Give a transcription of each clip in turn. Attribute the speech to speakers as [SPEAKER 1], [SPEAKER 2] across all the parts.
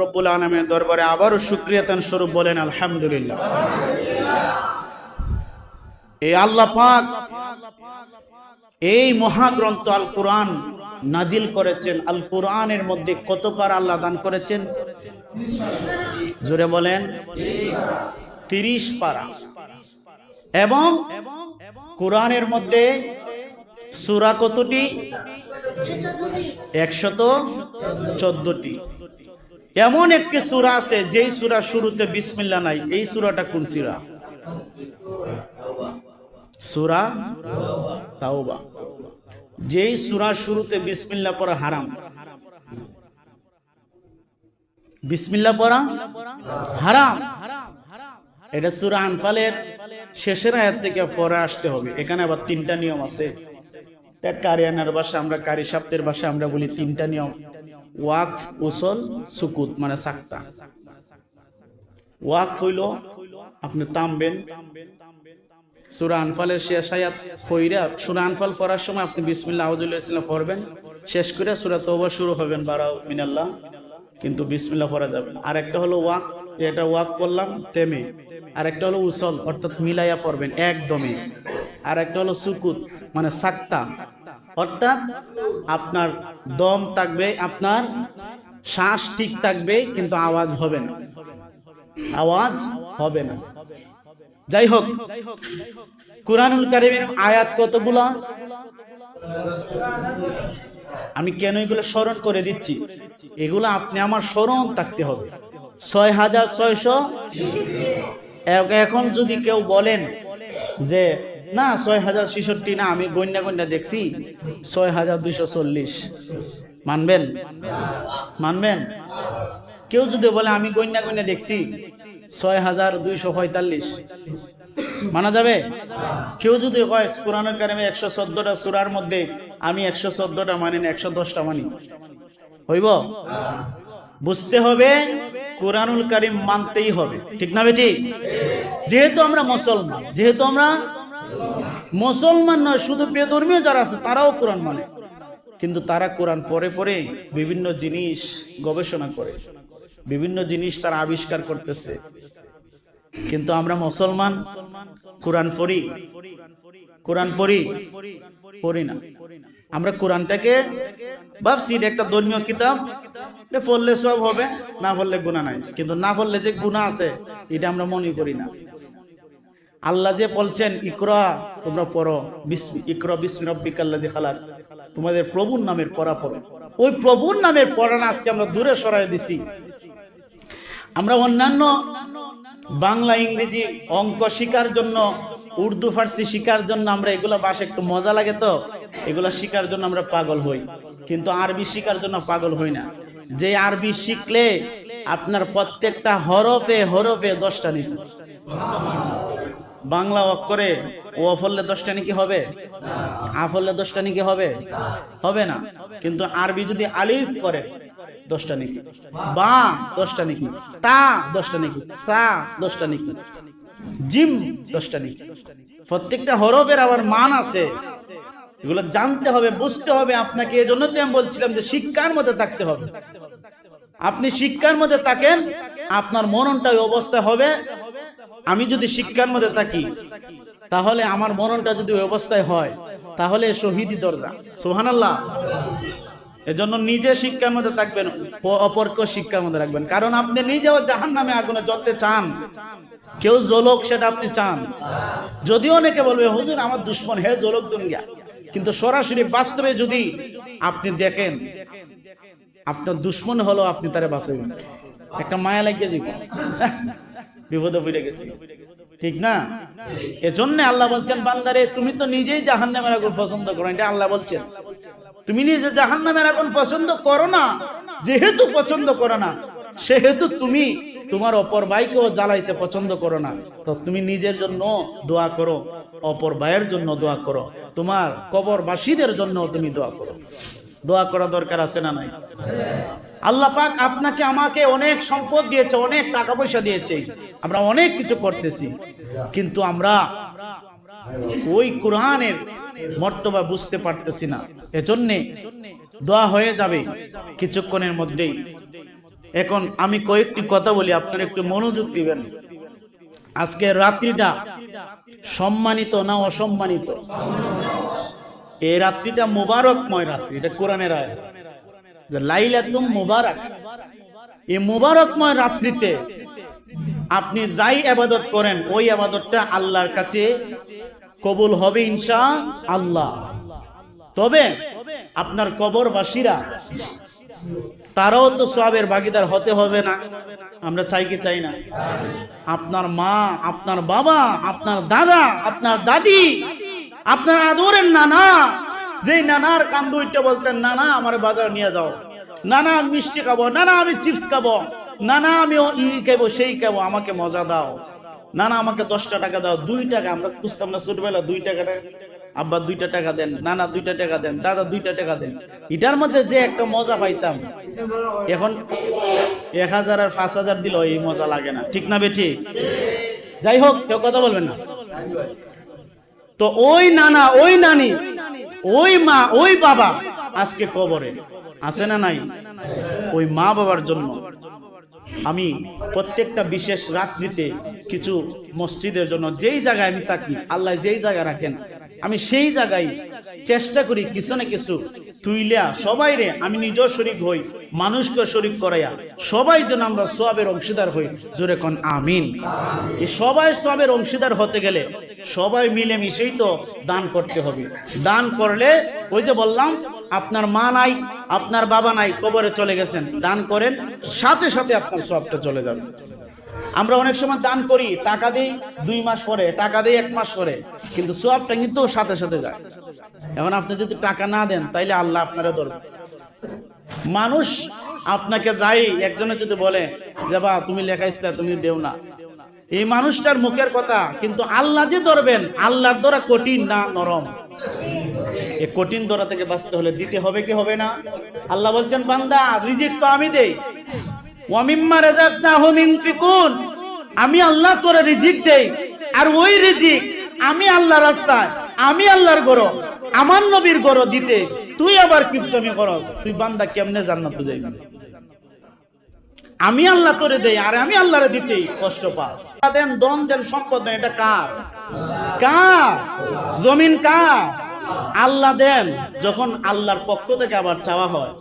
[SPEAKER 1] রব্বুল আলমের দরবারে আবারও সুক্রিয়াতান স্বরূপ বলেন, আলহামদুলিল্লাহ। এই আল্লাহ পাক এই মহাগ্রন্থ আল কোরআন নাজিল করেছেন। আল কোরআনের মধ্যে কত পার আল্লাহ দান করেছেন? জোরে বলেন, তিরিশ পারা। এবং কোরআনের মধ্যে সুরা কতটি? একশত চোদ্দটি। এমন একটি সুরা আছে, যেই সুরা শুরুতে বিসমিল্লা নাই, এই সুরাটা কোন সুরা? সুরা যেই সুরা শুরুতে বিসমিল্লা পড়া হারাম। বিসমিল্লা পড়া হারাম। এটা সুরা আনফালের শেষের আয়াত থেকে পরে আসতে হবে। এখানে আবার তিনটা নিয়ম আছে। কারিয়ানার ভাষা, আমরা কারি সাপ্তের ভাষা, আমরা বলি তিনটা নিয়ম। ওয়াক উসল সুকুত মানে সাক্তা। ওয়াক হইল, আপনি তামবেন। সুরা আনফালের শেষ আয়াত ফইরা সুরা আনফাল পড়ার সময় আপনি বিসমিল্লাহ আউজুল্লাহ ইসলাম পড়বেন। শেষ করে সুরা তওবা শুরু হবেন, বারাও মিনাল্লাহ। কিন্তু বিসমিল্লাহ পড়া যাবে আর একটা হলো ওয়াক, এটা ওয়াক করলাম, তেমে। আর একটা হলো উসল অর্থাৎ মিলাইয়া পড়বেন একদমে আর একটা হলো সুকুত মানে সাক্তা। অর্থাৎ আপনার দম থাকবে, আপনার শ্বাস ঠিক থাকবে, কিন্তু আওয়াজ হবে না। আওয়াজ হবে না। যাই হোক, কুরআনুল কারিমের আয়াত কতগুলা? আমি কেন এগুলো স্মরণ করে দিচ্ছি? এগুলো আপনি আমার স্মরণ থাকতে হবে। ছয় হাজার ছয়শো। এখন যদি কেউ বলেন যে না, ছয় হাজার ছেষট্টি না, আমি গন্যা গন্যা দেখছি। ছয় হাজার দুইশো চল্লিশ। মানবেন? মানবেন? কেউ যদি বলে, আমি গন্যা গন্যা দেখছি, ছয় হাজার দুইশো পঁয়তাল্লিশ। মানা যাবে? কেউ যদি কয়, কোরআনের কারিমে একশো চোদ্দটা সুরার মধ্যে আমি একশো চোদ্দটা মানি না, একশো দশটা মানি। হইব? বুঝতে হবে, কোরআনুল কারিম মানতেই হবে। ঠিক না বেটি যেহেতু আমরা মুসলমান, যেহেতু আমরা মুসলমান নয়, শুধু বেধর্মীয় যারা আছে, তারাও কোরআন মানে। কিন্তু তারা কোরআন পরে পরে বিভিন্ন জিনিস গবেষণা করে। বিভিন্ন জিনিস তারা আবিষ্কার করতেছে। কিন্তু আমরা মুসলমান কোরআন পড়ি কোরআন পড়ি পড়ি না। আমরা কোরআনটাকে ভাবছি একটা ধর্মীয় কিতাব পড়লে সব হবে, না পড়লে গুণা নাই। কিন্তু না পড়লে যে গুণা আছে, এটা আমরা মনে করি না। আল্লাহ যে বলছেন, ইকরা, তোমরা পড়ো ইকরা বিসমি রব্বিকাল্লাযী খালাক। তোমাদের প্রভুর নামের পড়া পড়ো। ওই প্রভুর নামের পড়া আজকে আমরা দূরে সরাই দিছি। আমরা অন্যান্য বাংলা, ইংরেজি অঙ্ক শিকার জন্য, উর্দু, ফার্সি শিকার জন্য আমরা এগুলো বাসে একটু মজা লাগে তো? এগুলো শিকার জন্য আমরা পাগল হই। কিন্তু আরবি শিকার জন্য পাগল হই না। যে আরবি শিখলে আপনার প্রত্যেকটা হরফে হরফে দশটা নিত। বাংলা অক্ষরে ও ফললে দশটা নাকি হবে? আ ফললে দশটা নাকি হবে? হবে না। কিন্তু আরবি যদি আলিফ করে, দশটা নাকি? বা দশটা নাকি? তা দশটা নাকি? সা দশটা নাকি? জিম দশটা নাকি? প্রত্যেকটা হরফের আবার মান আছে। এগুলো জানতে হবে, বুঝতে হবে আপনাকে। এজন্য তো আমি বলছিলাম যে শিক্ষার মধ্যে থাকতে হবে। আপনি শিক্ষার মধ্যে থাকেন, আপনার মননটা ওই অবস্থা হবে। আমি যদি শিক্ষার মধ্যে থাকি, তাহলে আমার মরণটা যদি ওই অবস্থায় হয়, তাহলে শহীদি দরজা। সোহানাল্লাহ এজন্য নিজে শিক্ষার মধ্যে থাকবেন অপরকে শিক্ষার মধ্যে রাখবেন। কারণ আপনি নিজেও জাহান নামে আগুনে জ্বলতে চান। কেউ জ্বলক, সেটা আপনি চান। যদিও অনেকে বলবে, হুজুর, আমার দুশ্মন, হে জ্বলক দুনিয়া। কিন্তু সরাসরি বাস্তবে যদি আপনি দেখেন, আপনার দুশ্মন হলো আপনি তারে বাঁচাবেন। একটা মায়া লাগিয়ে যাবে বিপদে পড়ে গেছে। ঠিক না? এজন্য আল্লাহ বলছেন, বান্দারে, তুমি তো নিজেই জাহান্নামের আগুন পছন্দ করো এটা আল্লাহ বলছেন। তুমি নিজে জাহান্নামের আগুন পছন্দ করো না, যেহেতু পছন্দ করো না, সেহেতু তুমি তোমার অপর ভাইকেও জ্বালাইতে পছন্দ করো না। তো তুমি নিজের জন্য দোয়া করো, অপর ভাইয়ের জন্য দোয়া করো, তোমার কবরবাসীদের জন্য তুমি দোয়া করো। দোয়া করা দরকার আছে না নাই? আল্লাহ পাক আপনাকে, আমাকে অনেক সম্পদ দিয়েছে, অনেক টাকা পয়সা দিয়েছে। আমরা অনেক কিছু করতেছি, কিন্তু আমরা ওই কোরআনের মর্তবা বুঝতে পারতেছি না। এজন্যে দোয়া হয়ে যাবে কিছুক্ষণের মধ্যেই। এখন আমি কয়েকটি কথা বলি, আপনারা একটু মনোযোগ দিবেন। আজকে রাত্রিটা সম্মানিত না অসম্মানিত? এই রাত্রিটা মোবারকময় রাত্রি, এটা কোরআনের আয় মোবারক। এই মোবারকময় রাত্রিতে আপনি যাই আবাদত করেন, ওই আবাদতটা আল্লাহর কাছে কবুল হবে ইনশা আল্লাহ তবে আপনার কবরবাসীরা, তারাও তো সবের ভাগিদার হতে হবে না। আমরা চাই কি চাই না? আপনার মা, আপনার বাবা, আপনার দাদা, আপনার দাদি, আপনার আদরের নানা যেই নানার কান্দুইটা বলতেন, নানা, আমার বাজার নিয়ে যাও। নানা মিষ্টি খাব। নানা, আমি চিপস খাব। নানা, আমি ই খাব সেই খাব আমাকে মজা দাও। নানা, আমাকে দশটা টাকা দাও। দুই টাকা, আমরা খুঁজতাম না ছোটবেলা দুই টাকা আব্বা দুইটা টাকা দেন, নানা দুইটা টাকা দেন, দাদা দুইটা টাকা দেন। এটার মধ্যে যে একটা মজা পাইতাম, এখন এক হাজার আর পাঁচ হাজার দিল এই মজা লাগে না। ঠিক না বে ঠিক যাই হোক, কেউ কথা বলবেন না। তো ওই নানা, ওই নানি ওই মা, ওই বাবা আজকে কবরে। আছে না নাই? ওই মা বাবার জন্য আমি প্রত্যেকটা বিশেষ রাত্রিতে কিছু মসজিদের জন্য যেই জায়গায় আমি থাকি, আল্লাহ যেই জায়গায় রাখেন, আমি সেই জায়গায় চেষ্টা করি কিছু না কিছু তুইলিয়া সবাই রে আমি নিজেও শরিক হই মানুষকে শরিক করাইয়া, সবাই যেন আমরা সবের অংশীদার হই। জোরে কোন, আমিন। সবাই সবের অংশীদার হতে গেলে সবাই মিলে মিশেই তো দান করতে হবে। দান করলে, ওই যে বললাম, আপনার মা নাই, আপনার বাবা নাই, কবরে চলে গেছেন, দান করেন, সাথে সাথে আপনার সবটা চলে যাবে। আমরা অনেক সময় দান করি, টাকা দিই দুই মাস পরে, টাকা দিই এক মাস পরে, কিন্তু সবটা কিন্তু সাথে সাথে যায়। এখন আপনি যদি টাকা না দেন, তাইলে আল্লাহ আপনারা ধরবে মানুষ আপনাকে যাই, একজনে যদি বলে, যে বা, তুমি লেখা ইসলা তুমি দেও না। এই মানুষটার মুখের কথা, কিন্তু আল্লাহ যে ধরবেন, আল্লাহর দ্বারা কঠিন না, নরম। কঠিন দরা থেকে বাঁচতে হলে দিতে হবে কি হবে না? আল্লাহ বলছেন, বান্দা, রিজিক তো আমি দেই। ওয়ামিম্মা রাযাকনাহুম ইনফিকুন আমি আল্লাহ তোরে রিজিক দেই, আর ওই রিজিক আমি আল্লাহ রাস্তায়, আমি আল্লাহর গরো, আমার নবীর গরো দিতে তুই আবার কিপ্টমি করস, তুই বান্দা কেমনে জান্নাতে যাইবি? আমি আল্লাহ তোরে দেই, আর আমি আল্লাহরে দিতেই কষ্ট পাস। দেন দন দেন, সম্পদ দেন, এটা কার? কার? জমিন কার? আল্লাহ দেন, যখন আল্লাহর পক্ষ থেকে আবার চাওয়া হয়।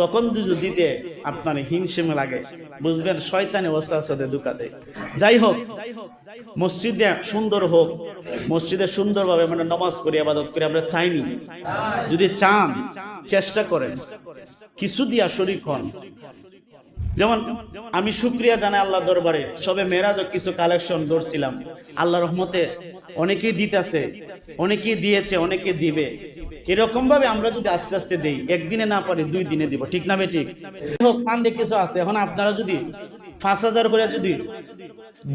[SPEAKER 1] তখন যদি দিতে আপনার হিংসেমে লাগে, বুঝবেন? শয়তানে ওসাসদে দুকাতে যাই হোক, মসজিদে সুন্দর হোক, মসজিদে সুন্দরভাবে মানে নমাজ করি আবাদত করি, আমরা চাইনি। যদি চান, চেষ্টা করেন। কিছু দিয়া শরিক হন। যেমন, আমি শুক্রিয়া জানাই আল্লাহ দরবারে, সবে মেরাজ কিছু কালেকশন ধরছিলাম। আল্লাহ রহমতে অনেকেই দিতেছে, অনেকেই দিয়েছে, অনেকে দিবে। এরকম ভাবে আমরা যদি আস্তে আস্তে দেই, একদিনে না পারি, দুই দিনে দিব। ঠিক না বে ঠিক হোক ফান্ডে কিছু আছে। এখন আপনারা যদি পাঁচ হাজার করে যদি,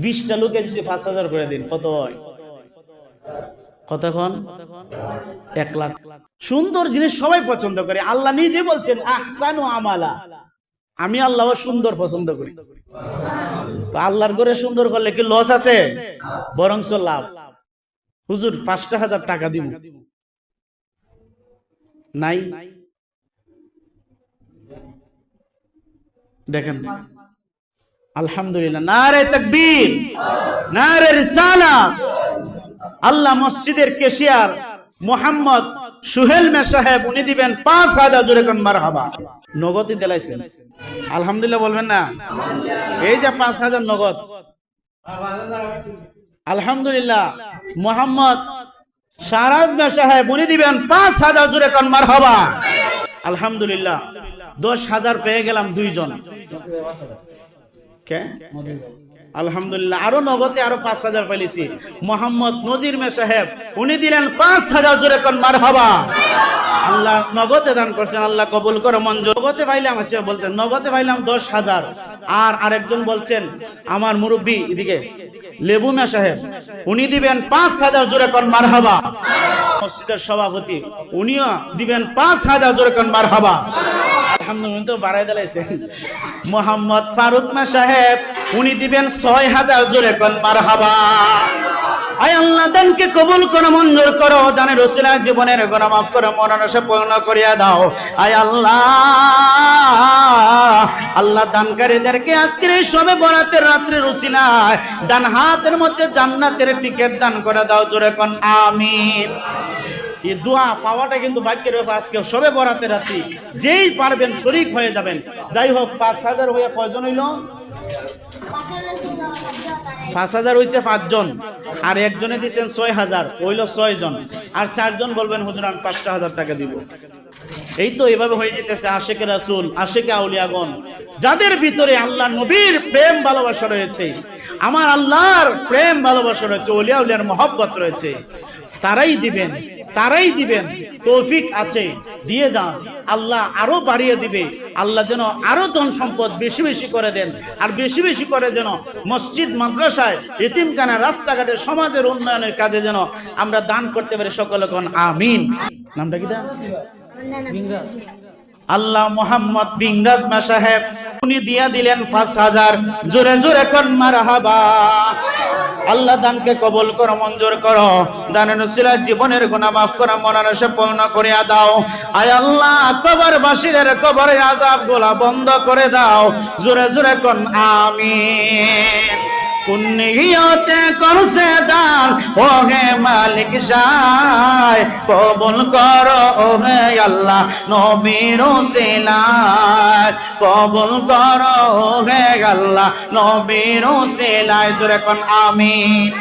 [SPEAKER 1] বিশটা লোকে যদি পাঁচ হাজার করে দিন, কত হয়? কতক্ষণ? এক লাখ। সুন্দর জিনিস সবাই পছন্দ করে। আল্লাহ নিজে বলছেন, আহসানু আমালা। আমি আল্লাহ সুন্দর পছন্দ করি। আল্লাহর করে সুন্দর করলে কি লস আছে? বরংস লাভ। হুজুর, পাঁচটা হাজার টাকা দিব। নাই। দেখেন। আলহামদুলিল্লাহ। নারে তাকবীর, নারে রিসালা আল্লাহ মসজিদের কেশিয়ার মোহাম্মদ সুহেল মে সাহেব উনি দিবেন পাঁচ হাজার জোরে কোন মারহাবা। নগদই দিলাইছেন। আলহামদুলিল্লাহ বলবেন না? এই যে পাঁচ হাজার নগদ। আলহামদুলিল্লাহ। মোহাম্মদ সারাজ মে সাহেব উনি দিবেন পাঁচ হাজার জোরে কোন মারহাবা। আলহামদুলিল্লাহ। দশ হাজার পেয়ে গেলাম দুইজন। কে? আলহামদুলিল্লাহ, আরও নগদে আরও পাঁচ হাজার পেলেছি মোহাম্মদ নজির মে সাহেব, উনি দিলেন পাঁচ হাজার জোরে মার হবা আল্লাহ নগদে দান করছেন, আল্লাহ কবুল করে মঞ্জুর নগদে পাইলাম আচ্ছা বলতেন, নগদে পাইলাম দশ হাজার। আর আরেকজন বলছেন, আমার মুরব্বী, এদিকে, লেবু মে সাহেব, উনি দিবেন পাঁচ হাজার জোরে কোন মার হবা মসজিদের সভাপতি, উনিও দিবেন পাঁচ হাজার জোরে কোন মার হবা আলহামদুলিল্লাহ তো বাড়াই দিলাইছেন। মোহাম্মদ ফারুক মা সাহেব উনি দিবেন ছয় হাজার জোরে কোন মার হাবা আয় আল্লাহ কবুল করো, মঞ্জুর করো দানের রসিলা জীবনের গোনা মাফ করো মনানসে পূর্ণ করিয়া দাও। আয় আল্লাহ আল্লাহ দানকারীদেরকে আজকের এই সবে বরাতের রাত্রে রুসিলায় ডান হাতের মধ্যে জান্নাতের টিকিট দান করে দাও, জোরে কোন, আমিন। এই দোয়া পাওয়াটা কিন্তু ভাগ্যের ব্যাপার, আজকে সবে বরাতের রাত্রি। যেই পারবেন শরিক হয়ে যাবেন। যাই হোক, পাঁচ হাজার হয়ে কয়জন হইল? পাঁচ হাজার হয়েছে পাঁচজন। আর একজনে দিচ্ছেন ছয় হাজার, হইল ছয় জন আর চারজন বলবেন, হুজুর, আমি পাঁচটা হাজার টাকা দিব। এই তো এভাবে হয়ে যেতেছে আশেকে রাসুল, আশেকে আউলিয়াগণ, যাদের ভিতরে আল্লাহ নবীর প্রেম, ভালোবাসা রয়েছে, আমার আল্লাহর প্রেম, ভালোবাসা রয়েছে ওলিয়া উলিয়ার মহব্বত রয়েছে, তারাই দিবেন তারাই দিবেন। তৌফিক আছে, দিয়ে যান। আল্লাহ আরও বাড়িয়ে দিবে। আল্লাহ যেন আরও ধন সম্পদ বেশি বেশি করে দেন। আর বেশি বেশি করে যেন মসজিদ, মাদ্রাসায় এতিমখানা রাস্তাঘাটে, সমাজের উন্নয়নের কাজে যেন আমরা দান করতে পারি সকলে কোন, আমিন। নামটা কি আল্লাহ মোহাম্মদ বিংরাজ মা সাহেব উনি দিয়া দিলেন পাঁচ হাজার। জোরে জোরে কন, মারহাবা। আল্লাহ দানকে কবল করো, মঞ্জুর করো। দানের নসিলা জীবনের গুণা মাফ মনৰ সে পূর্ণ করিয়া দাও। আয় আল্লাহ কবর বাসীদের কবরের আজাব গোলা বন্ধ করে দাও। জোরে জোরে কোন, আমিন। পুণ্যিয়তে করছে দান। ও হে মালিক সাই কবুল কর ও হে আল্লাহ নবীর সেলাই কবুল কর ও হে আল্লাহ নবীর সেলাই তোর এখন আমিন।